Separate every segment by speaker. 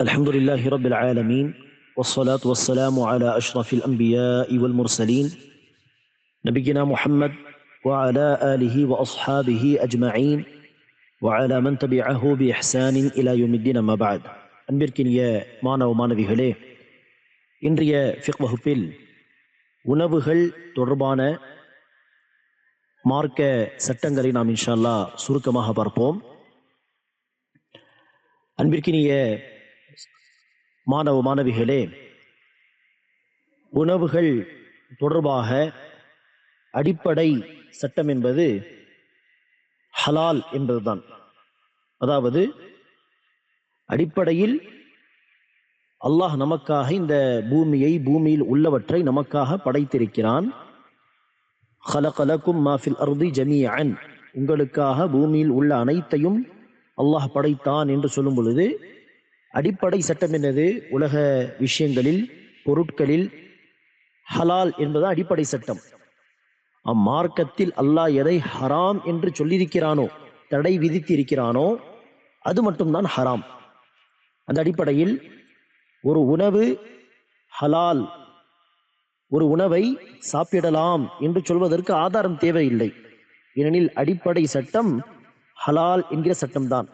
Speaker 1: الحمد لله رب العالمين والصلاة والسلام على أشرف الأنبياء والمرسلين نبينا محمد وعلى آله وأصحابه أجمعين وعلى من تبعه بإحسان إلى يوم الدين ما بعد அன்பிற்கினிய மாணவ மாணவிகளே இன்றைய ஃபிக் வகுப்பில் உணவுகள் தொடர்பான மார்க்க சட்டங்களை நாம் இன்ஷா அல்லாஹ் சுருக்கமாக பார்ப்போம் அன்பிற்கினிய மாணவ மாணவிகளே உணவுகள் தொடர்பாக அடிப்படை சட்டம் என்பது ஹலால் என்பதுதான். அதாவது அடிப்படையில் அல்லாஹ் நமக்காக இந்த பூமியை பூமியில் உள்ளவற்றை நமக்காக படைத்திருக்கிறான். ஹலகலக்கும் மாஃபில் அருதி ஜமியன் உங்களுக்காக பூமியில் உள்ள அனைத்தையும் அல்லாஹ் படைத்தான் என்று சொல்லும் பொழுது அடிப்படை சட்டம் என்னது? உலக விஷயங்களில் பொருட்களில் ஹலால் என்பது அடிப்படை சட்டம். அம்மார்க்கத்தில் அல்லாஹ் எதை ஹராம் என்று சொல்லியிருக்கிறானோ தடை விதித்திருக்கிறானோ அது மட்டும்தான் ஹராம். அந்த அடிப்படையில் ஒரு உணவு ஹலால் ஒரு உணவை சாப்பிடலாம் என்று சொல்வதற்கு ஆதாரம் தேவையில்லை. ஏனெனில் அடிப்படை சட்டம் ஹலால் என்கிற சட்டம்தான்.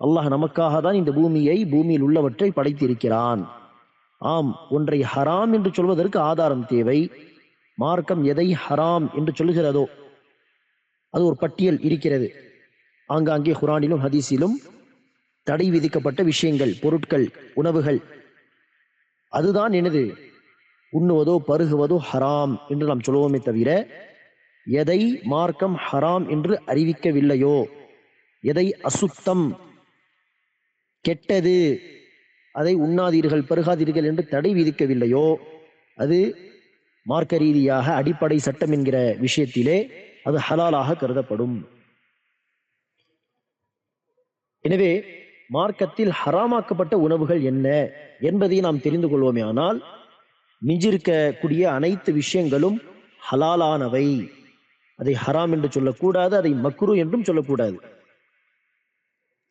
Speaker 1: அல்லாஹ் நமக்காக தான் இந்த பூமியை பூமியில் உள்ளவற்றை படைத்திருக்கிறான். ஆம் ஒன்றை ஹராம் என்று சொல்வதற்கு ஆதாரம் தேவை. மார்க்கம் எதை ஹராம் என்று சொல்லுகிறதோ அது ஒரு பட்டியல் இருக்கிறது. ஆங்காங்கே குரானிலும் ஹதீஸிலும் தடை விதிக்கப்பட்ட விஷயங்கள் பொருட்கள் உணவுகள் அதுதான் எனது உண்ணுவதோ பருகுவதோ ஹராம் என்று நாம் சொல்லுவோமே தவிர எதை மார்க்கம் ஹராம் என்று அறிவிக்கவில்லையோ எதை அசுத்தம் கெட்டது. அதை உண்ணாதீர்கள் பருகாதீர்கள் என்று தடை விதிக்கவில்லையோ? அது மார்க்க ரீதியாக அடிப்படை சட்டம் என்கிற விஷயத்திலே அது ஹலாலாக கருதப்படும். எனவே மார்க்கத்தில் ஹராமாக்கப்பட்ட உணவுகள் என்ன என்பதை நாம் தெரிந்து கொள்வோமே ஆனால் மிஞ்சிருக்கக்கூடிய அனைத்து விஷயங்களும் ஹலாலானவை. அதை ஹராம் என்று சொல்லக்கூடாது அதை மக்ரு என்றும் சொல்லக்கூடாது.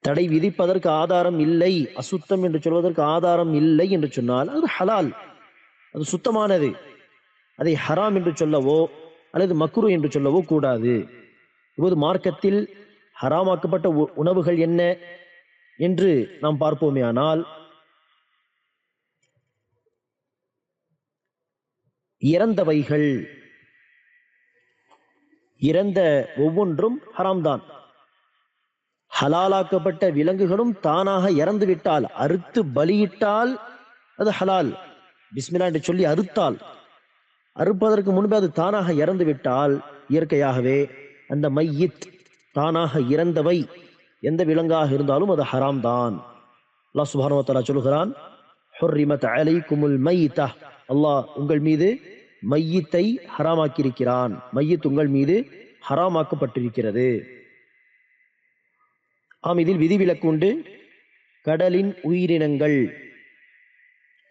Speaker 1: தடை விதிப்பதற்கு ஆதாரம் இல்லை. அசுத்தம் என்று சொல்வதற்கு ஆதாரம் இல்லை என்று சொன்னால் அது ஹலால். அது சுத்தமானது. அதை ஹராம் என்று சொல்லவோ அல்லது மக்ரு என்று சொல்லவோ கூடாது. இப்போது மார்க்கத்தில் ஹராமாக்கப்பட்ட உணவுகள் என்ன என்று நாம் பார்ப்போமே ஆனால் இறந்தவைகள். இறந்த ஒவ்வொன்றும் ஹராம்தான். ஹலாலாக்கப்பட்ட விலங்குகளும் தானாக இறந்து விட்டால் அறுத்து பலியிட்டால் அது ஹலால். பிஸ்மிலா என்று சொல்லி அறுத்தால். அறுப்பதற்கு முன்பு அது தானாக இறந்து விட்டால் இயற்கையாகவே அந்த மையித் தானாக இறந்தவை எந்த விலங்காக இருந்தாலும் அது ஹராம் தான். அல்லாஹ் சுபானுவத்தலா சொல்கிறான் ஹுர்ரிமத் அலைக்குமுல் மைத்தா அல்லாஹ் உங்கள் மீது மையத்தை ஹராமாக்கியிருக்கிறான். மையத் உங்கள் மீது ஹராமாக்கப்பட்டிருக்கிறது. ஆம் இதில் விதிவிலக்குண்டு கடலின் உயிரினங்கள்.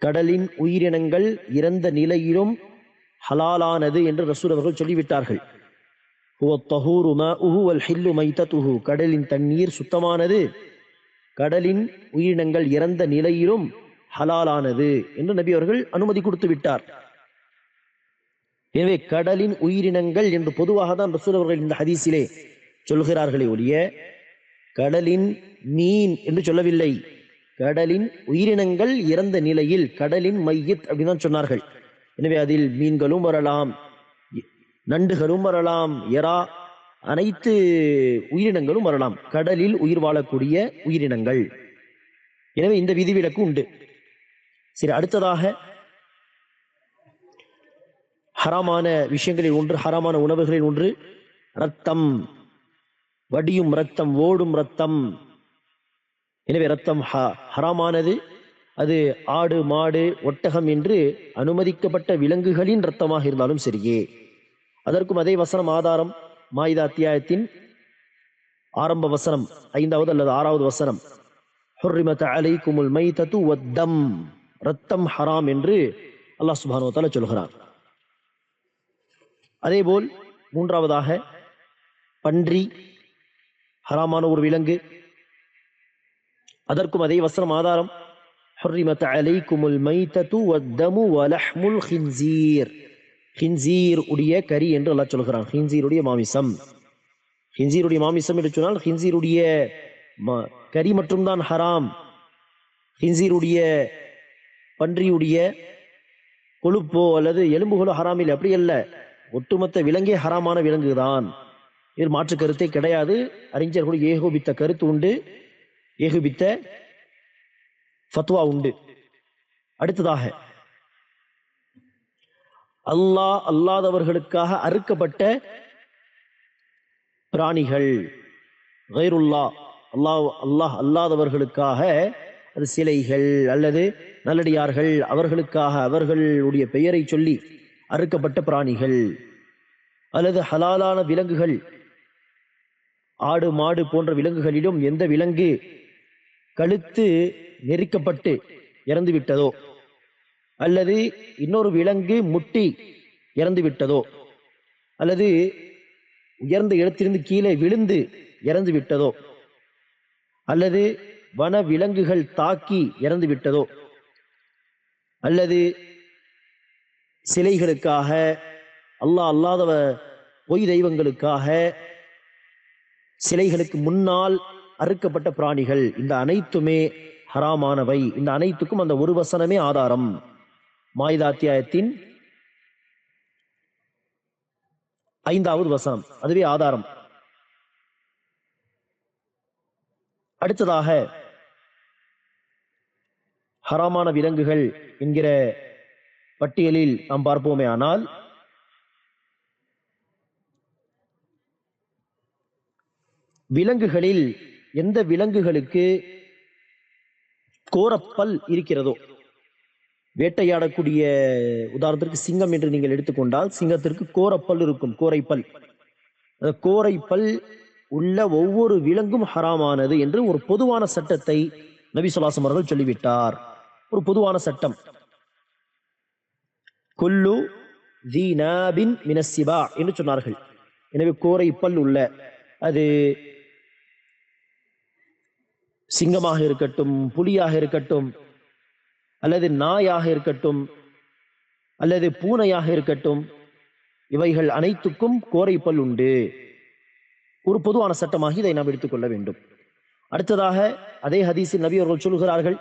Speaker 1: கடலின் உயிரினங்கள் இறந்த நிலையிலும் ஹலாலானது என்று ரசூல் அவர்கள் சொல்லிவிட்டார்கள். கடலின் தண்ணீர் சுத்தமானது. கடலின் உயிரினங்கள் இறந்த நிலையிலும் ஹலாலானது என்று நபி அவர்கள் அனுமதி கொடுத்து விட்டார் எனவே கடலின் உயிரினங்கள் என்று பொதுவாக தான் ரசூல் அவர்கள் இந்த ஹதீஸிலே சொல்கிறார்களே ஒழிய கடலின் மீன் என்று சொல்லவில்லை. கடலின் உயிரினங்கள் இறந்த நிலையில் கடலின் மையத் அப்படின்னு தான் சொன்னார்கள். எனவே அதில் மீன்களும் வரலாம் நண்டுகளும் வரலாம் எறா அனைத்து உயிரினங்களும் வரலாம். கடலில் உயிர் வாழக்கூடிய உயிரினங்கள். எனவே இந்த விதிவிலக்கு உண்டு. சரி அடுத்ததாக ஹராமான விஷயங்களில் ஒன்று ஹராமான உணவுகளில் ஒன்று ரத்தம் வடியும் ரத்தம் ஓடும் ரத்தம் எனவே ரத்தம் ஹராமானது. அது ஆடு மாடு ஒட்டகம் என்று அனுமதிக்கப்பட்ட விலங்குகளின் ரத்தமாக இருந்தாலும் சரியே. அதற்கும் அதே வசனம் ஆதாரம் மாயுத அத்தியாயத்தின் ஆரம்ப வசனம் ஐந்தாவது அல்லது ஆறாவது வசனம். குமுள் மை தது வத்தம். ரத்தம் ஹராம் என்று அல்லாஹ் சுபானோ சொல்கிறார் அதேபோல் மூன்றாவதாக பன்றி ஹராமான ஒரு விலங்கு அதற்கும் அதே வசனம் ஆதாரம் حرمت عليكم الميتة والدم ولحم الخنزير خنزير உடைய கரி என்று அல்லாஹ் சொல்கிறான் خنزير உடைய மாமிசம் خنزير உடைய மாமிசம் என்று சொன்னால் خنزير உடைய ம- கரி மட்டும்தான் ஹராம் خنزير உடைய பன்றியுடைய கொழுப்போ அல்லது எலும்புகளோ ஹராம் இல்லை அப்படி அல்ல ஒட்டுமொத்த விலங்கே ஹராமான விலங்குதான் இதில் மாற்று கருத்தே கிடையாது. அறிஞர்களுடைய ஏகோபித்த கருத்து உண்டு. ஏகோபித்த ஃபத்வா உண்டு. அடுத்ததாக அல்லாஹ் அல்லாதவர்களுக்காக அறுக்கப்பட்ட பிராணிகள் கைருல்லா அல்லாஹ் அல்லாஹ் அல்லாதவர்களுக்காக அது சிலைகள் அல்லது நல்லடியார்கள் அவர்களுக்காக அவர்களுடைய பெயரை சொல்லி அறுக்கப்பட்ட பிராணிகள் அல்லது ஹலாலான விலங்குகள் ஆடு மாடு போன்ற விலங்குகளிலும் எந்த விலங்கு கழுத்து நெரிக்கப்பட்டு இறந்து விட்டதோ? அல்லது இன்னொரு விலங்கு முட்டி இறந்து விட்டதோ? அல்லது உயர்ந்த இடத்திலிருந்து கீழே விழுந்து இறந்து விட்டதோ? அல்லது வன விலங்குகள் தாக்கி இறந்து விட்டதோ? அல்லது சிலைகளுக்காக அல்லாஹ் அல்லாதவ பொய் தெய்வங்களுக்காக சிலைகளுக்கு முன்னால் அறுக்கப்பட்ட பிராணிகள். இந்த அனைத்துமே ஹராமானவை. இந்த அனைத்துக்கும் அந்த ஒரு வசனமே ஆதாரம். மாயுதாத்தியாயத்தின் ஐந்தாவது வசனம். அதுவே ஆதாரம். அடுத்ததாக ஹராமான விலங்குகள் என்கிற பட்டியலில் நாம் பார்ப்போமே ஆனால் விலங்குகளில் எந்த விலங்குகளுக்கு கோரப்பல் இருக்கிறதோ வேட்டையாடக்கூடிய உதாரணத்திற்கு சிங்கம் என்று நீங்கள் எடுத்துக்கொண்டால் சிங்கத்திற்கு கோரப்பல் இருக்கும் கோரைப்பல். கோரைப்பல் உள்ள ஒவ்வொரு விலங்கும் ஹராமானது என்று ஒரு பொதுவான சட்டத்தை நபி சொல்லாசம் அவர்கள் சொல்லிவிட்டார். ஒரு பொதுவான சட்டம். கொல்லு தீனாபின் மினசிபா என்று சொன்னார்கள். எனவே கோரைப்பல் உள்ள அது சிங்கமாக இருக்கட்டும் புலியாக இருக்கட்டும் அல்லது நாயாக இருக்கட்டும் அல்லது பூனையாக இருக்கட்டும் இவைகள் அனைத்துக்கும் கோரைப்பல் உண்டு. ஒரு பொதுவான சட்டமாக இதை நாம் எடுத்துக்கொள்ள வேண்டும். அடுத்ததாக அதே ஹதீஸில் நபி அவர்கள் சொல்கிறார்கள்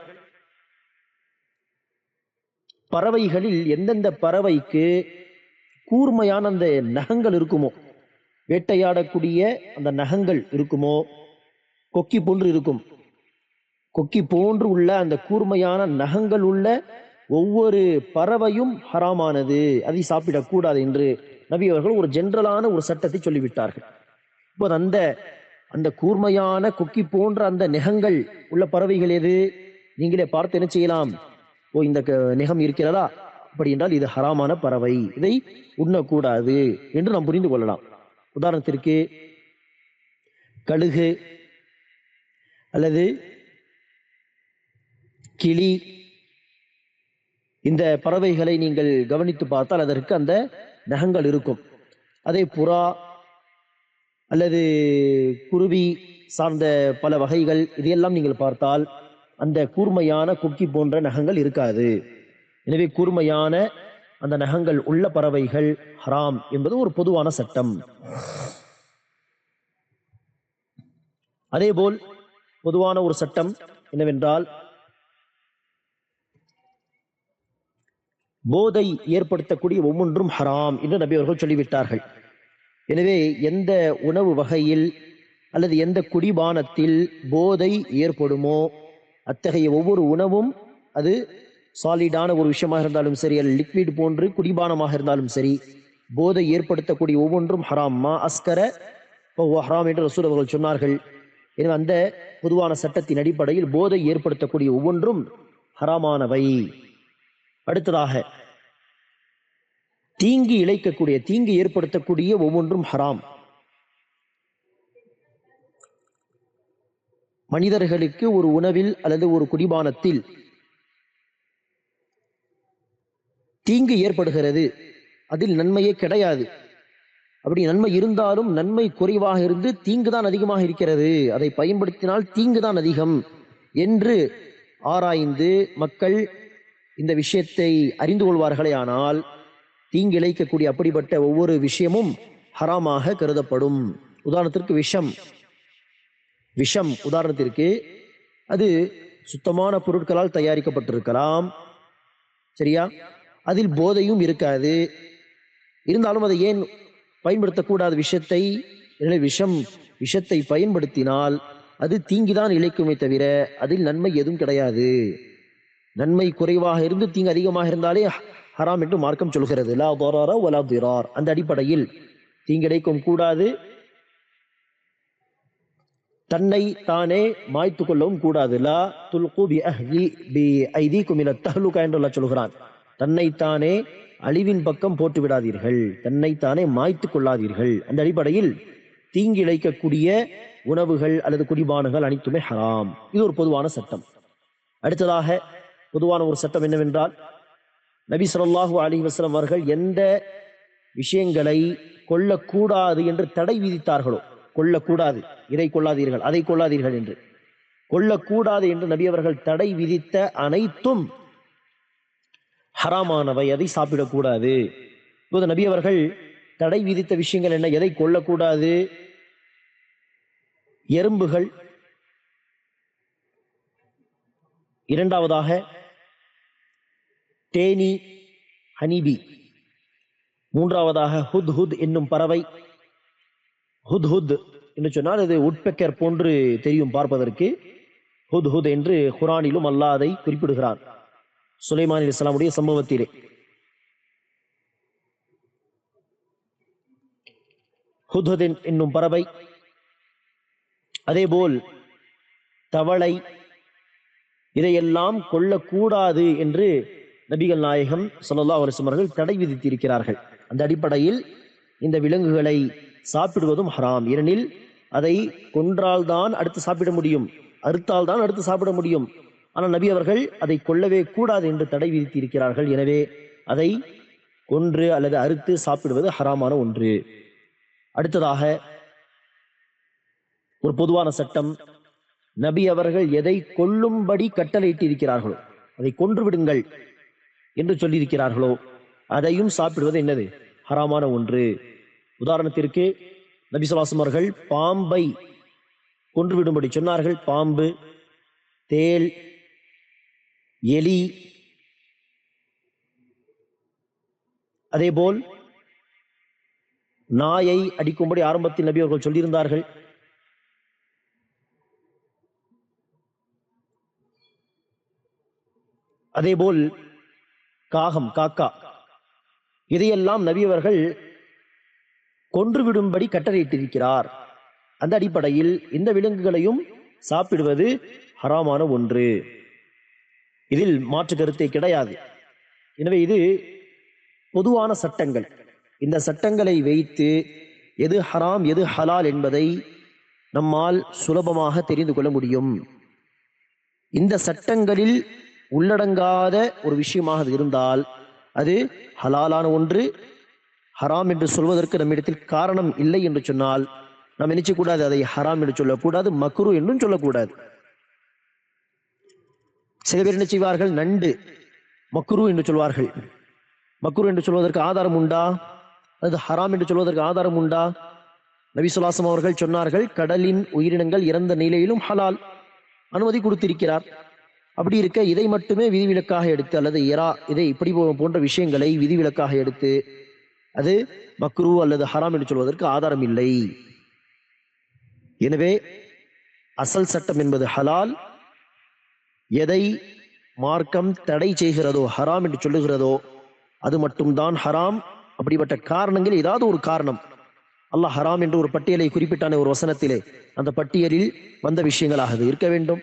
Speaker 1: பறவைகளில் எந்தெந்த பறவைக்கு கூர்மையான அந்த நகங்கள் இருக்குமோ வேட்டையாடக்கூடிய அந்த நகங்கள் இருக்குமோ கொக்கி போன்று இருக்கும் கொக்கி போன்று உள்ள அந்த கூர்மையான நகங்கள் உள்ள ஒவ்வொரு பறவையும் ஹராமானது. அதை சாப்பிடக்கூடாது என்று நபி அவர்கள் ஒரு ஜென்ரலான ஒரு சட்டத்தை சொல்லிவிட்டார்கள். இப்போது அந்த அந்த கூர்மையான கொக்கி போன்ற அந்த நெகங்கள் உள்ள பறவைகள் எது? நீங்களே பார்த்து என்ன செய்யலாம்? ஓ இந்த க- நெகம் இருக்கிறதா? அப்படி என்றால் இது ஹராமான பறவை. இதை உண்ணக்கூடாது என்று நாம் புரிந்து கொள்ளலாம். உதாரணத்திற்கு கழுகு அல்லது கிளி. இந்த பறவைகளை நீங்கள் கவனித்து பார்த்தால் அதற்கு அந்த நகங்கள் இருக்கும். அதே புறா அல்லது குருவி சார்ந்த பல வகைகள் இதையெல்லாம் நீங்கள் பார்த்தால் அந்த கூர்மையான கொக்கி போன்ற நகங்கள் இருக்காது. எனவே கூர்மையான அந்த நகங்கள் உள்ள பறவைகள் ஹராம் என்பது ஒரு பொதுவான சட்டம். அதேபோல் பொதுவான ஒரு சட்டம் என்னவென்றால் போதை ஏற்படுத்தக்கூடிய ஒவ்வொன்றும் ஹராம் என்று நபி அவர்கள் சொல்லிவிட்டார்கள். எனவே எந்த உணவு வகையில் அல்லது எந்த குடிபானத்தில் போதை ஏற்படுமோ அத்தகைய ஒவ்வொரு உணவும் அது சாலிடான ஒரு விஷயமாக இருந்தாலும் சரி அல்ல லிக்விட் போன்று குடிபானமாக இருந்தாலும் சரி போதை ஏற்படுத்தக்கூடிய ஒவ்வொன்றும் ஹராம். மா அஸ்கர ஹராம் என்று ரசூல் அவர்கள் சொன்னார்கள். எனவே அந்த பொதுவான சட்டத்தின் அடிப்படையில் போதை ஏற்படுத்தக்கூடிய ஒவ்வொன்றும் ஹராமானவை. அடுத்ததாக தீங்கு இழைக்கக்கூடிய தீங்கு ஏற்படுத்தக்கூடிய ஒவ்வொன்றும் ஹராம். மனிதர்களுக்கு ஒரு உணவில் அல்லது ஒரு குடிபானத்தில் தீங்கு ஏற்படுகிறது. அதில் நன்மையே கிடையாது. அப்படி நன்மை இருந்தாலும் நன்மை குறைவாக இருந்து தீங்கு தான் அதிகமாக இருக்கிறது. அதை பயன்படுத்தினால் தீங்கு தான் அதிகம் என்று ஆராய்ந்து மக்கள் இந்த விஷயத்தை அறிந்து கொள்வார்களே ஆனால் தீங்கிழைக்கக்கூடிய அப்படிப்பட்ட ஒவ்வொரு விஷயமும் ஹராமாக கருதப்படும். உதாரணத்திற்கு விஷம். விஷம் உதாரணத்திற்கு அது சுத்தமான பொருட்களால் தயாரிக்கப்பட்டிருக்கலாம். சரியா? அதில் போதையும் இருக்காது. இருந்தாலும் அதை ஏன் பயன்படுத்தக்கூடாத விஷயத்தை எனவே விஷம் விஷத்தை பயன்படுத்தினால் அது தீங்கிதான் இழைக்குமே தவிர அதில் நன்மை எதுவும் கிடையாது. நன்மை குறைவாக இருந்து தீங்கு அதிகமாக இருந்தாலே ஹராம் என்று மார்க்கம் சொல்கிறது. லா தரார வலா திரார். அந்த அடிப்படையில் தீங்கிடைக்கும் கூடாது. தன்னை தானே மாய்த்து கொள்ளவும் கூடாது. லா துல்கு பி அஹ்லி பி ஐதி இல தஹ்லுகா என்று அல்லாஹ் சொல்கிறான். தன்னைத்தானே அழிவின் பக்கம் போட்டு விடாதீர்கள். தன்னைத்தானே மாய்த்து கொள்ளாதீர்கள். அந்த அடிப்படையில் தீங்கு இழைக்கக்கூடிய உணவுகள் அல்லது குடிபானங்கள் அனைத்துமே ஹராம். இது ஒரு பொதுவான சட்டம். அடுத்ததாக பொதுவான ஒரு சட்டம் என்னவென்றால் நபி சொல்லாஹு அலி வஸ்லம் அவர்கள் எந்த விஷயங்களை கொள்ளக்கூடாது என்று தடை விதித்தார்களோ கொள்ளக்கூடாது இதை கொள்ளாதீர்கள் அதை கொள்ளாதீர்கள் என்று. கொள்ளக்கூடாது என்று நபி அவர்கள் தடை விதித்த அனைத்தும் ஹராமானவை அதை சாப்பிடக்கூடாது. இப்போது நபி அவர்கள் தடை விதித்த விஷயங்கள் என்ன? எதை கொள்ளக்கூடாது எறும்புகள் இரண்டாவதாக தேனி ஹனிபி. மூன்றாவதாக ஹுத் ஹுத் என்னும் பறவை. ஹுத் ஹுத் என்று சொன்னால் இது உட்பெக்கர் போன்று தெரியும் பார்ப்பதற்கு. ஹுத் ஹுத் என்று குரானிலும் அல்லாஹ் அதை குறிப்பிடுகிறான். சுலைமான் இஸ்லாமுடைய சம்பவத்திலே. ஹுத் என்னும் பறவை. அதேபோல் தவளை இதையெல்லாம் கொள்ளக்கூடாது என்று நபிகள் நாயகம் சொல்லல்லா அவர்கள் தடை விதித்திருக்கிறார்கள். அந்த அடிப்படையில் இந்த விலங்குகளை சாப்பிடுவதும் ஹராம். ஏனெனில் அதை கொன்றால்தான் அடுத்து சாப்பிட முடியும். அறுத்தால் தான் அடுத்து சாப்பிட முடியும். ஆனால் நபி அவர்கள் அதை கொல்லவே கூடாது என்று தடை விதித்திருக்கிறார்கள். எனவே அதை கொன்று அல்லது அறுத்து சாப்பிடுவது ஹராமான ஒன்று. அடுத்ததாக ஒரு பொதுவான சட்டம். நபி அவர்கள் எதை கொல்லும்படி கட்டளையிட்டு இருக்கிறார்களோ அதை கொன்று விடுங்கள் என்று சொல்லியிருக்கிறார்களோ அதையும் சாப்பிடுவது என்னது? ஹராமான ஒன்று. உதாரணத்திற்கு நபி சுவாசம் அவர்கள் பாம்பை கொன்று விடும்படி சொன்னார்கள். பாம்பு தேல் எலி அதேபோல் நாயை அடிக்கும்படி ஆரம்பத்தில் நபி அவர்கள் சொல்லியிருந்தார்கள். அதேபோல் காகம் காக்கா. இதையெல்லாம் நவியவர்கள் கொன்றுவிடும்படி கட்டளையிட்டிருக்கிறார். அந்த அடிப்படையில் இந்த விலங்குகளையும் சாப்பிடுவது ஹராமான ஒன்று. இதில் மாற்று கருத்தே கிடையாது. எனவே இது பொதுவான சட்டங்கள். இந்த சட்டங்களை வைத்து எது ஹராம் எது ஹலால் என்பதை நம்மால் சுலபமாக தெரிந்து கொள்ள முடியும். இந்த சட்டங்களில் உள்ளடங்காத ஒரு விஷயமாக அது இருந்தால் அது ஹலாலான ஒன்று ஹராம் என்று சொல்வதற்கு நம்மிடத்தில் காரணம் இல்லை என்று சொன்னால் நாம் நினைச்சக்கூடாது அதை ஹராம் என்று சொல்லக்கூடாது மக்ரு என்றும் சொல்லக்கூடாது. சில பேர் என்ன செய்வார்கள்? நண்டு மக்ரு என்று சொல்வார்கள். மக்ரு என்று சொல்வதற்கு ஆதாரம் உண்டா? அது ஹராம் என்று சொல்வதற்கு ஆதாரம் உண்டா? நபிசுலாசம் அவர்கள் சொன்னார்கள் கடலின் உயிரினங்கள் இறந்த நிலையிலும் ஹலால் அனுமதி கொடுத்திருக்கிறார். அப்படி இருக்க இதை மட்டுமே விதிவிலக்காக எடுத்து அல்லது இரா இதை இப்படி போ- போன்ற விஷயங்களை விதிவிலக்காக எடுத்து அது மக்ரு அல்லது ஹராம் என்று சொல்வதற்கு ஆதாரம் இல்லை. எனவே அசல் சட்டம் என்பது ஹலால். எதை மார்க்கம் தடை செய்கிறதோ ஹராம் என்று சொல்லுகிறதோ அது மட்டும்தான் ஹராம். அப்படிப்பட்ட காரணங்கள் ஏதாவது ஒரு காரணம். அல்லாஹ் ஹராம் என்று ஒரு பட்டியலை குறிப்பிட்டான ஒரு வசனத்திலே. அந்த பட்டியலில் வந்த விஷயங்களாக இருக்க வேண்டும்.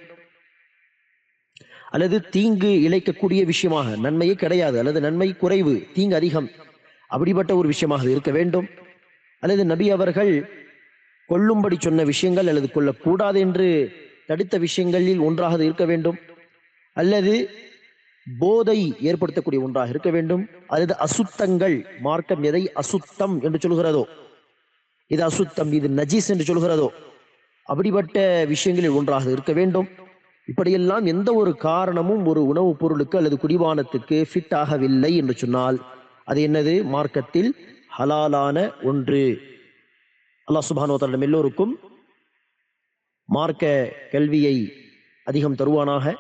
Speaker 1: அல்லது தீங்கு இழைக்கக்கூடிய விஷயமாக நன்மையே கிடையாது. அல்லது நன்மை குறைவு தீங்கு அதிகம். அப்படிப்பட்ட ஒரு விஷயமாக இருக்க வேண்டும். அல்லது நபி அவர்கள் கொல்லும்படி சொன்ன விஷயங்கள் அல்லது கொல்லக்கூடாது என்று தடுத்த விஷயங்களில் ஒன்றாக இருக்க வேண்டும். அல்லது போதை ஏற்படுத்தக்கூடிய ஒன்றாக இருக்க வேண்டும். அல்லது அசுத்தங்கள் மார்க்கம் எதை அசுத்தம் என்று சொல்கிறதோ இது அசுத்தம் இது நஜீஸ் என்று சொல்கிறதோ அப்படிப்பட்ட விஷயங்களில் ஒன்றாக இருக்க வேண்டும். இப்படியெல்லாம் எந்த ஒரு காரணமும் ஒரு உணவுப் பொருளுக்கு அல்லது குடிபானத்துக்கு ஃபிட் ஆகவில்லை என்று சொன்னால் அது என்னது? மார்க்கத்தில் ஹலாலான ஒன்று. அல்லாஹ் சுபானோ எல்லோருக்கும் மார்க்க கல்வியை அதிகம் தருவானாக.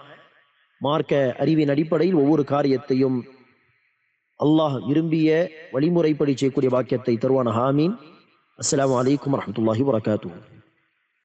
Speaker 1: மார்க்க அறிவின் அடிப்படையில் ஒவ்வொரு காரியத்தையும் அல்லாஹ் விரும்பிய வழிமுறைப்படி செய்யக்கூடிய வாக்கியத்தை தருவான ஹாமீன் அஸ்லாம் வலைக்கம் வரஹ்மத்துல்லாஹி வரகாத்துஹு